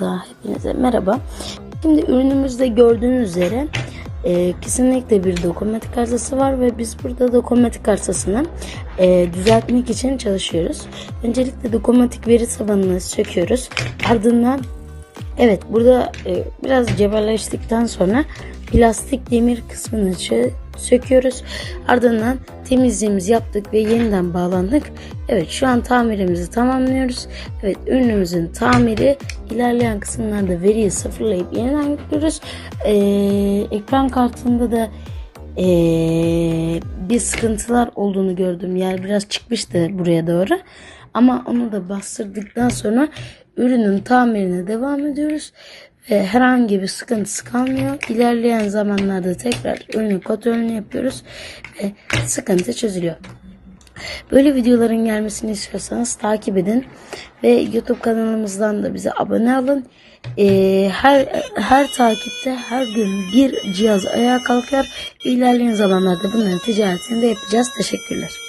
da hepinize merhaba. Şimdi ürünümüzde gördüğünüz üzere e, kesinlikle bir dokunmatik arsası var ve biz burada dokunmatik arsasını e, düzeltmek için çalışıyoruz. Öncelikle dokunmatik veri tabanını söküyoruz. Ardından evet burada e, biraz cebelleştikten sonra plastik demir kısmını söküyoruz. Ardından temizliğimizi yaptık ve yeniden bağlandık. Evet şu an tamirimizi tamamlıyoruz. Evet ürünümüzün tamiri ilerleyen kısımlarda veriyi sıfırlayıp yeniden yüklüyoruz. Ee, ekran kartında da ee, bir sıkıntılar olduğunu gördüm. Yer biraz çıkmıştı buraya doğru. Ama onu da bastırdıktan sonra ürünün tamirine devam ediyoruz. Ve herhangi bir sıkıntısı kalmıyor. İlerleyen zamanlarda tekrar ürünün kontrolünü yapıyoruz. Ve sıkıntı çözülüyor. Böyle videoların gelmesini istiyorsanız takip edin ve YouTube kanalımızdan da bize abone olun. Ee, her her takipte her gün bir cihaz ayağa kalkar. İlerleyen zamanlarda bunların ticaretini de yapacağız. Teşekkürler.